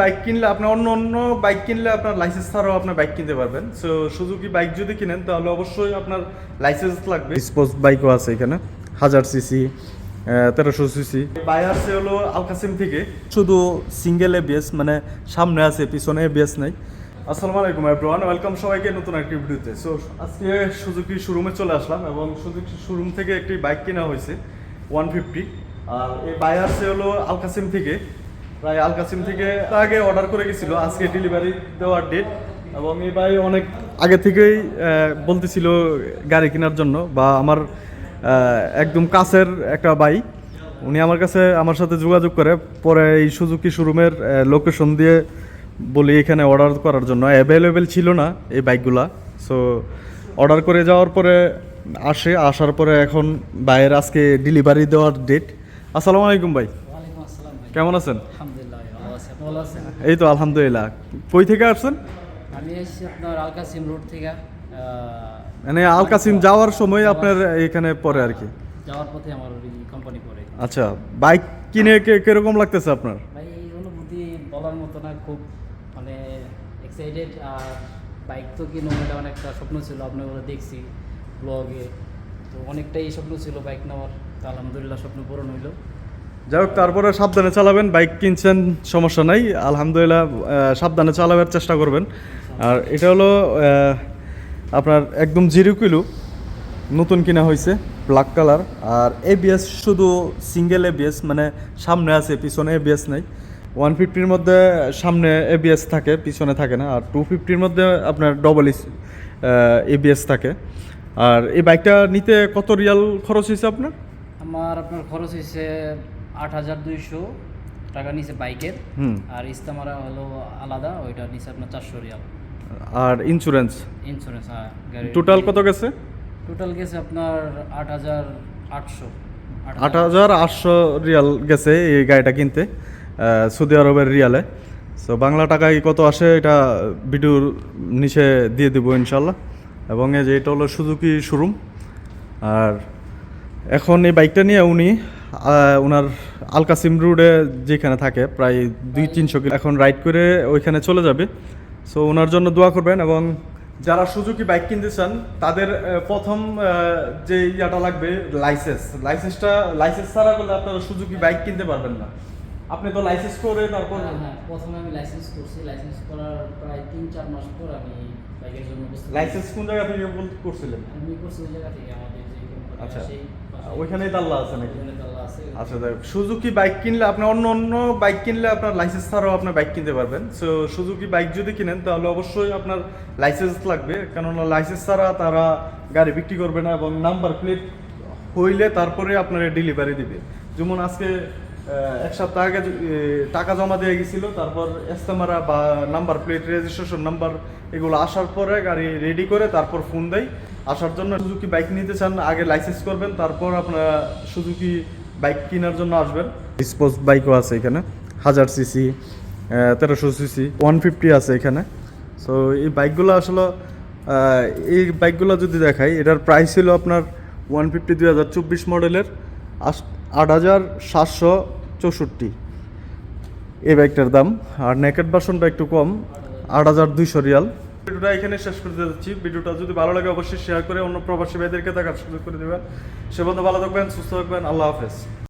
Bike কিনলে আপনার অন্য অন্য বাইক কিনলে আপনার লাইসেন্স ছাড়াও আপনার বাইক কিনতে পারবেন। সো সুজুকি বাইক যদি কিনেন, তাহলে অবশ্যই আপনার লাইসেন্স লাগবে। স্পোর্টস বাইকও আছে এখানে, হাজার সিসি তেরোশো সিসি বায়ার্সে হলো আলকাসিম থেকে। শুধু সিঙ্গেল এবিএস মানে সামনে আছে, পিছনে এবিএস নাই। আসসালামু আলাইকুম এভরিওয়ান ওয়েলকাম সবাইকে নতুন একটি ভিডিওতে। সো আজকে সুজুকি শোরুমে চলে আসলাম এবং সুজুকি শোরুম থেকে একটি বাইক কেনা হয়েছে ওয়ান ফিফটি আর এই বায়ার্সে হলো আলকাসিম থেকে। প্রায় আলকাসিম থেকে আগে অর্ডার করে গেছিল, আজকে ডেলিভারি দেওয়ার ডেট এবং এই ভাই অনেক আগে থেকেই বলতেছিল গাড়ি কেনার জন্য, বা আমার একদম কাছের একটা বাই উনি আমার কাছে আমার সাথে যোগাযোগ করে, পরে এই সুজুকি শোরুমের লোকেশন দিয়ে বলি এখানে অর্ডার করার জন্য। অ্যাভেলেবেল ছিল না এই বাইকগুলা সো অর্ডার করে যাওয়ার পরে আসে, আসার পরে এখন ভাইয়ের আজকে ডেলিভারি দেওয়ার ডেট আসসালামু আলাইকুম ভাই। কেমন আছেন? আলহামদুলিল্লাহ ভালো আছি। ভালো আছেন? এই তো আলহামদুলিল্লাহ। কই থেকে আসছেন? আমি এসেছি আপনার আলকাসিম রোড থেকে মানে আলকাসিম যাওয়ার সময় আপনার এখানে পরে আর কি? যাওয়ার পথে আমার কোম্পানি পড়ে। আচ্ছা বাইক কিনে কে- কীরকম লাগতেছে আপনার? ভাই এই অনুভূতি বলার মতো না খুব মানে এক্সাইটেড আর বাইক তো কিনো এটা অনেকটা স্বপ্ন ছিল আপনাগুলো দেখছি ব্লগে তো অনেকটাই স্বপ্ন ছিল বাইক নেওয়ার তো আলহামদুলিল্লাহ স্বপ্ন পূরণ হইল। যাই হোক, তারপরে সাবধানে চালাবেন, বাইক কিনছেন, সমস্যা নাই, আলহামদুলিল্লাহ সাবধানে চালাবার চেষ্টা করবেন। আর এটা হলো আপনার একদম জিরো কিলো নতুন কিনা হয়েছে ব্ল্যাক কালার আর এবিএস শুধু সিঙ্গেল এবিএস মানে সামনে আছে, পিছনে এবিএস নাই। ওয়ান ফিফটির মধ্যে সামনে এবিএস থাকে, পিছনে থাকে না, আর টু ফিফটির মধ্যে আপনার ডবল এবিএস থাকে। আর এই বাইকটা নিতে কত রিয়াল খরচ হয়েছে আপনার? আমার আপনার খরচ হয়েছে আট হাজার দুইশো টাকা নিচে বাইকের। আর ইস্তামারা হলো আলাদা ওইটা নিচে আপনার চারশো রিয়াল। আর ইন্স্যুরেন্স ইন্স্যুরেন্স হ্যাঁ টোটাল কত গেছে? টোটাল গেছে আপনার আট হাজার আটশো। আট হাজার আটশো রিয়াল গেছে এই গাড়িটা কিনতে সৌদি আরবের রিয়ালে। সো বাংলা টাকায় কত আসে এটা ভিডিওর নিচে দিয়ে দেবো ইনশাল্লাহ। এবং এই যে এটা হলো সুজুকি শোরুম আর এখন এই বাইকটা নিয়ে উনি ওনার আলকাসিম রোডে যেখানে থাকে প্রায় দুই তিনশো কিলো। এখন রাইড করে ওইখানে চলে যাবে। সো ওনার জন্য দোয়া করবেন এবং যারা সুজুকি বাইক কিনতে চান তাদের প্রথম যে ইয়াটা লাগবে লাইসেন্স লাইসেন্সটা লাইসেন্স ছাড়া করলে আপনারা সুজুকি বাইক কিনতে পারবেন না। আপনি তো লাইসেন্স করে তারপর হ্যাঁ হ্যাঁ প্রথমে আমি লাইসেন্স করছি। লাইসেন্স করার প্রায় তিন চার মাস পর আমি বাইকের জন্য লাইসেন্স কোন জায়গা থেকে করছিলেন? আমি করছি ওই জায়গা থেকে আমাদের যে আচ্ছা। ওইখানেই তাল্লা আছে নাকি? আচ্ছা দেখ সুজুকি বাইক কিনলে আপনি অন্য অন্য বাইক কিনলে আপনার লাইসেন্স ছাড়াও আপনার বাইক কিনতে পারবেন। সো সুজুকি বাইক যদি কিনেন, তাহলে অবশ্যই আপনার লাইসেন্স লাগবে। কেননা লাইসেন্স ছাড়া তারা গাড়ি বিক্রি করবে না এবং নাম্বার প্লেট হইলে তারপরে আপনার ডেলিভারি দিবে। যেমন আজকে এক সপ্তাহ আগে টাকা জমা দিয়ে গেছিল, তারপর এস্তেমারা বা নাম্বার প্লেট রেজিস্ট্রেশন নাম্বার এগুলো আসার পরে গাড়ি রেডি করে তারপর ফোন দেয়। আসার জন্য সুজুকি বাইক নিতে চান, আগে লাইসেন্স করবেন, তারপর আপনারা সুজুকি বাইক কেনার জন্য আসবেন। স্পোর্টস বাইকও আছে এখানে, হাজার সিসি তেরোশো সিসি ওয়ান ফিফটি আছে এখানে। সো এই বাইকগুলো আসলে এই বাইকগুলো যদি দেখাই, এটার প্রাইস ছিল আপনার ওয়ান ফিফটি দুই হাজার চব্বিশ মডেলের আট হাজার সাতশো চৌষট্টি। এই বাইকটার দাম, আর নেকেট ভার্সনটা একটু কম, আট হাজার দুইশো রিয়াল। ভিডিওটা এখানে শেষ করতে যাচ্ছি। ভিডিওটা যদি ভালো লাগে অবশ্যই শেয়ার করে অন্য প্রবাসী ভাইদেরকে দেখার সুযোগ করে দেবেন। সে বন্ধু ভালো থাকবেন, সুস্থ থাকবেন, আল্লাহ হাফেজ।